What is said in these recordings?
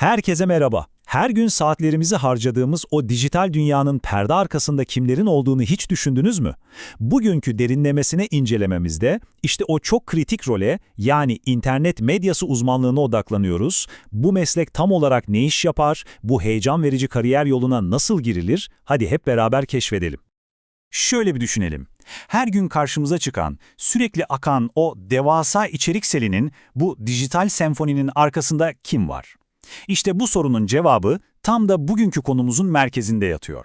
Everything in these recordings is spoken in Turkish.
Herkese merhaba. Her gün saatlerimizi harcadığımız o dijital dünyanın perde arkasında kimlerin olduğunu hiç düşündünüz mü? Bugünkü derinlemesine incelememizde işte o çok kritik role yani internet medyası uzmanlığına odaklanıyoruz. Bu meslek tam olarak ne iş yapar? Bu heyecan verici kariyer yoluna nasıl girilir? Hadi hep beraber keşfedelim. Şöyle bir düşünelim. Her gün karşımıza çıkan, sürekli akan o devasa içerik selinin, bu dijital senfoninin arkasında kim var? İşte bu sorunun cevabı tam da bugünkü konumuzun merkezinde yatıyor.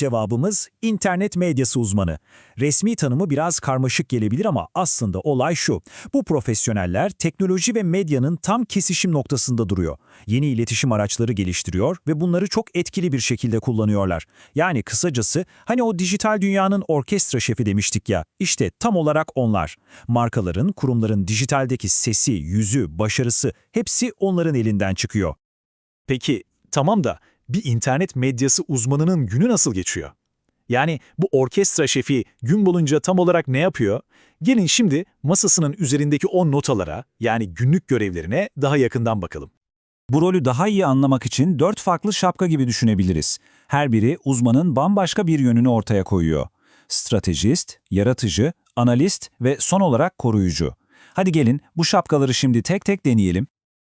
Cevabımız internet medyası uzmanı. Resmi tanımı biraz karmaşık gelebilir ama aslında olay şu. Bu profesyoneller teknoloji ve medyanın tam kesişim noktasında duruyor. Yeni iletişim araçları geliştiriyor ve bunları çok etkili bir şekilde kullanıyorlar. Yani kısacası hani o dijital dünyanın orkestra şefi demiştik ya, işte tam olarak onlar. Markaların, kurumların dijitaldeki sesi, yüzü, başarısı hepsi onların elinden çıkıyor. Peki tamam da bir internet medyası uzmanının günü nasıl geçiyor? Yani bu orkestra şefi gün boyunca tam olarak ne yapıyor? Gelin şimdi masasının üzerindeki o notalara yani günlük görevlerine daha yakından bakalım. Bu rolü daha iyi anlamak için dört farklı şapka gibi düşünebiliriz. Her biri uzmanın bambaşka bir yönünü ortaya koyuyor. Stratejist, yaratıcı, analist ve son olarak koruyucu. Hadi gelin bu şapkaları şimdi tek tek deneyelim.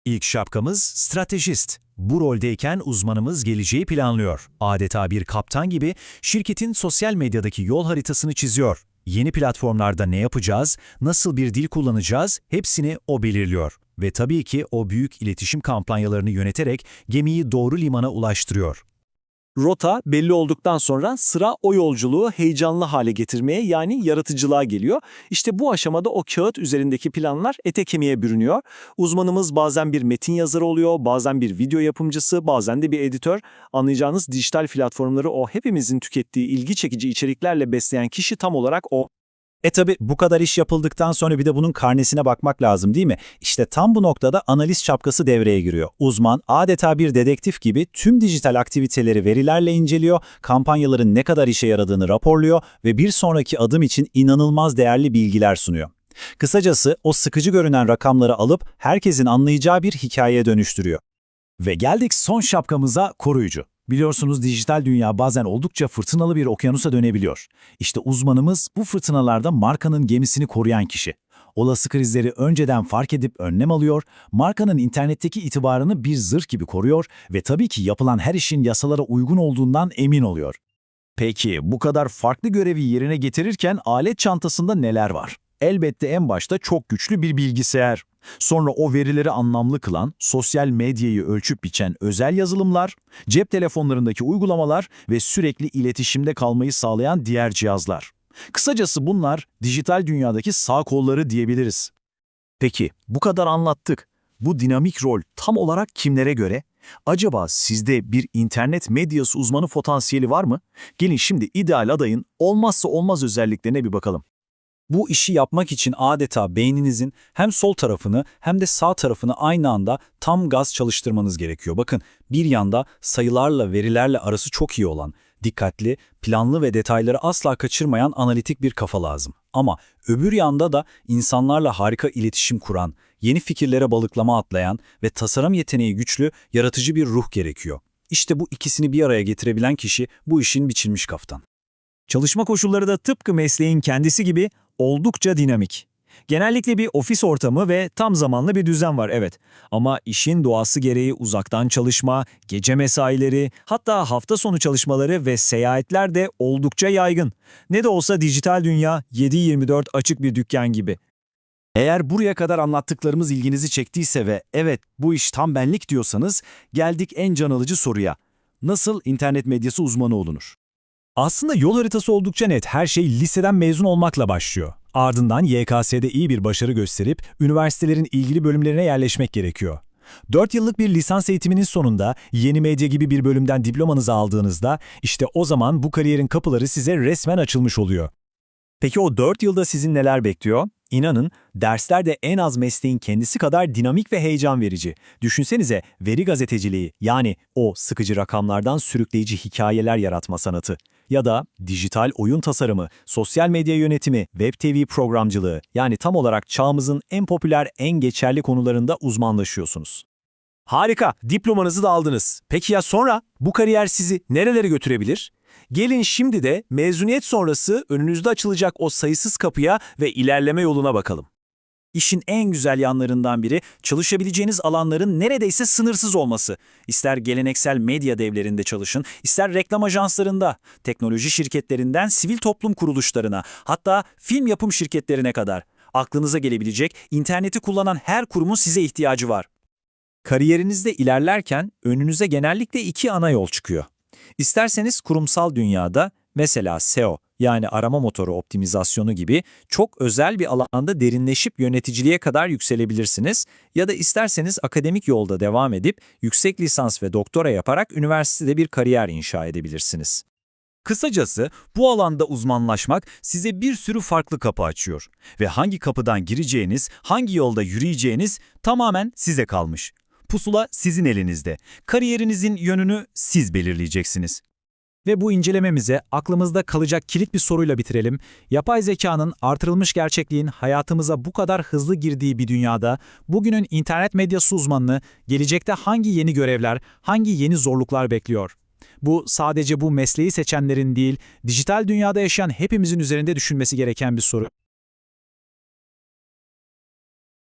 İlk şapkamız stratejist. Bu roldeyken uzmanımız geleceği planlıyor. Adeta bir kaptan gibi şirketin sosyal medyadaki yol haritasını çiziyor. Yeni platformlarda ne yapacağız, nasıl bir dil kullanacağız hepsini o belirliyor. Ve tabii ki o büyük iletişim kampanyalarını yöneterek gemiyi doğru limana ulaştırıyor. Rota belli olduktan sonra sıra o yolculuğu heyecanlı hale getirmeye yani yaratıcılığa geliyor. İşte bu aşamada o kağıt üzerindeki planlar ete kemiğe bürünüyor. Uzmanımız bazen bir metin yazarı oluyor, bazen bir video yapımcısı, bazen de bir editör. Anlayacağınız dijital platformları o hepimizin tükettiği ilgi çekici içeriklerle besleyen kişi tam olarak o. E tabi bu kadar iş yapıldıktan sonra bir de bunun karnesine bakmak lazım değil mi? İşte tam bu noktada analiz şapkası devreye giriyor. Uzman adeta bir dedektif gibi tüm dijital aktiviteleri verilerle inceliyor, kampanyaların ne kadar işe yaradığını raporluyor ve bir sonraki adım için inanılmaz değerli bilgiler sunuyor. Kısacası o sıkıcı görünen rakamları alıp herkesin anlayacağı bir hikayeye dönüştürüyor. Ve geldik son şapkamıza koruyucu. Biliyorsunuz dijital dünya bazen oldukça fırtınalı bir okyanusa dönebiliyor. İşte uzmanımız bu fırtınalarda markanın gemisini koruyan kişi. Olası krizleri önceden fark edip önlem alıyor, markanın internetteki itibarını bir zırh gibi koruyor ve tabii ki yapılan her işin yasalara uygun olduğundan emin oluyor. Peki bu kadar farklı görevi yerine getirirken alet çantasında neler var? Elbette en başta çok güçlü bir bilgisayar. Sonra o verileri anlamlı kılan, sosyal medyayı ölçüp biçen özel yazılımlar, cep telefonlarındaki uygulamalar ve sürekli iletişimde kalmayı sağlayan diğer cihazlar. Kısacası bunlar dijital dünyadaki sağ kolları diyebiliriz. Peki bu kadar anlattık. Bu dinamik rol tam olarak kimlere göre? Acaba sizde bir internet medyası uzmanı potansiyeli var mı? Gelin şimdi ideal adayın olmazsa olmaz özelliklerine bir bakalım. Bu işi yapmak için adeta beyninizin hem sol tarafını hem de sağ tarafını aynı anda tam gaz çalıştırmanız gerekiyor. Bakın bir yanda sayılarla verilerle arası çok iyi olan, dikkatli, planlı ve detayları asla kaçırmayan analitik bir kafa lazım. Ama öbür yanda da insanlarla harika iletişim kuran, yeni fikirlere balıklama atlayan ve tasarım yeteneği güçlü, yaratıcı bir ruh gerekiyor. İşte bu ikisini bir araya getirebilen kişi bu işin biçilmiş kaftan. Çalışma koşulları da tıpkı mesleğin kendisi gibi oldukça dinamik. Genellikle bir ofis ortamı ve tam zamanlı bir düzen var evet. Ama işin doğası gereği uzaktan çalışma, gece mesaileri, hatta hafta sonu çalışmaları ve seyahatler de oldukça yaygın. Ne de olsa dijital dünya 7-24 açık bir dükkan gibi. Eğer buraya kadar anlattıklarımız ilginizi çektiyse ve evet bu iş tam benlik diyorsanız geldik en can alıcı soruya. Nasıl internet medyası uzmanı olunur? Aslında yol haritası oldukça net. Her şey liseden mezun olmakla başlıyor. Ardından YKS'de iyi bir başarı gösterip üniversitelerin ilgili bölümlerine yerleşmek gerekiyor. 4 yıllık bir lisans eğitiminin sonunda yeni medya gibi bir bölümden diplomanızı aldığınızda işte o zaman bu kariyerin kapıları size resmen açılmış oluyor. Peki o 4 yılda sizin neler bekliyor? İnanın dersler de en az mesleğin kendisi kadar dinamik ve heyecan verici. Düşünsenize veri gazeteciliği yani o sıkıcı rakamlardan sürükleyici hikayeler yaratma sanatı ya da dijital oyun tasarımı, sosyal medya yönetimi, web TV programcılığı yani tam olarak çağımızın en popüler, en geçerli konularında uzmanlaşıyorsunuz. Harika, diplomanızı da aldınız. Peki ya sonra? Bu kariyer sizi nerelere götürebilir? Gelin şimdi de mezuniyet sonrası önünüzde açılacak o sayısız kapıya ve ilerleme yoluna bakalım. İşin en güzel yanlarından biri çalışabileceğiniz alanların neredeyse sınırsız olması. İster geleneksel medya devlerinde çalışın, ister reklam ajanslarında, teknoloji şirketlerinden sivil toplum kuruluşlarına, hatta film yapım şirketlerine kadar. Aklınıza gelebilecek, interneti kullanan her kurumun size ihtiyacı var. Kariyerinizde ilerlerken önünüze genellikle iki ana yol çıkıyor. İsterseniz kurumsal dünyada mesela SEO yani arama motoru optimizasyonu gibi çok özel bir alanda derinleşip yöneticiliğe kadar yükselebilirsiniz ya da isterseniz akademik yolda devam edip yüksek lisans ve doktora yaparak üniversitede bir kariyer inşa edebilirsiniz. Kısacası bu alanda uzmanlaşmak size bir sürü farklı kapı açıyor. Ve hangi kapıdan gireceğiniz, hangi yolda yürüyeceğiniz tamamen size kalmış. Pusula sizin elinizde. Kariyerinizin yönünü siz belirleyeceksiniz. Ve bu incelememize aklımızda kalacak kilit bir soruyla bitirelim. Yapay zekanın artırılmış gerçekliğin hayatımıza bu kadar hızlı girdiği bir dünyada bugünün internet medyası uzmanını gelecekte hangi yeni görevler, hangi yeni zorluklar bekliyor? Bu sadece bu mesleği seçenlerin değil, dijital dünyada yaşayan hepimizin üzerinde düşünmesi gereken bir soru.